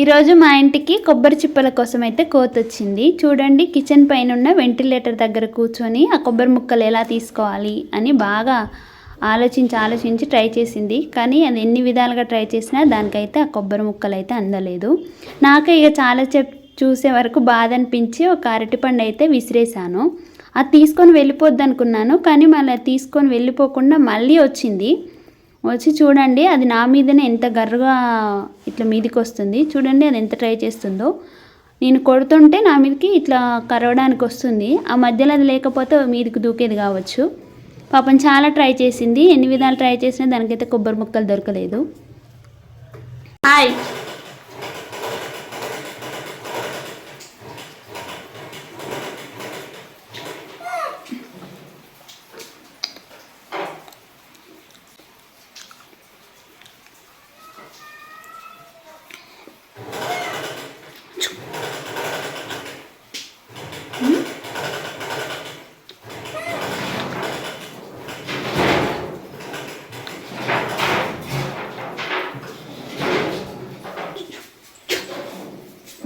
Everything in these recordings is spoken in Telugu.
ఈరోజు మా ఇంటికి కొబ్బరి చిప్పల కోసం అయితే కోత వచ్చింది చూడండి కిచెన్ పైన ఉన్న వెంటిలేటర్ దగ్గర కూర్చొని ఆ కొబ్బరి ముక్కలు ఎలా తీసుకోవాలి అని బాగా ఆలోచించి ఆలోచించి ట్రై చేసింది. కానీ అది ఎన్ని విధాలుగా ట్రై చేసినా దానికైతే ఆ కొబ్బరి ముక్కలు అయితే అందలేదు. నాకే ఇక చాలా చెప్ చూసే వరకు బాధ అనిపించి ఒక అరటిపండు అయితే విసిరేసాను అది తీసుకొని వెళ్ళిపోద్ది అనుకున్నాను. కానీ మళ్ళీ తీసుకొని వెళ్ళిపోకుండా మళ్ళీ వచ్చింది. వచ్చి చూడండి అది నా మీదనే ఎంత గర్రగా ఇట్లా మీదికి వస్తుంది చూడండి అది ఎంత ట్రై చేస్తుందో. నేను కొడుతుంటే నా మీదకి ఇట్లా కరవడానికి వస్తుంది. ఆ మధ్యలో అది లేకపోతే మీదికి దూకేది కావచ్చు. పాపం చాలా ట్రై చేసింది. ఎన్ని విధాలు ట్రై చేసినా దానికైతే కొబ్బరి ముక్కలు దొరకలేదు. హాయ్.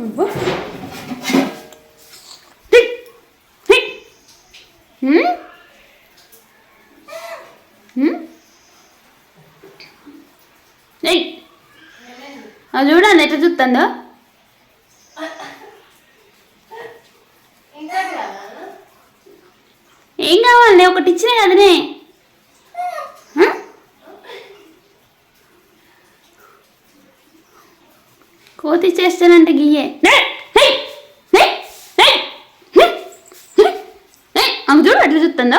నువ్వు. అది చూడండి ఎట్లా చూస్తుందో. ఏం కావాలి? ఒకటి ఇచ్చిన కదనే. కోతి చేస్తానంటే గియ్యే. ఆమె చూడు ఎట్లా చూస్తుందో.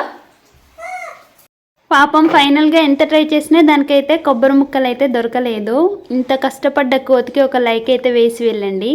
పాపం ఫైనల్గా ఎంత ట్రై చేసినా దానికైతే కొబ్బరి ముక్కలు అయితే దొరకలేదు. ఇంత కష్టపడ్డ కోతికి ఒక లైక్ అయితే వేసి వెళ్ళండి.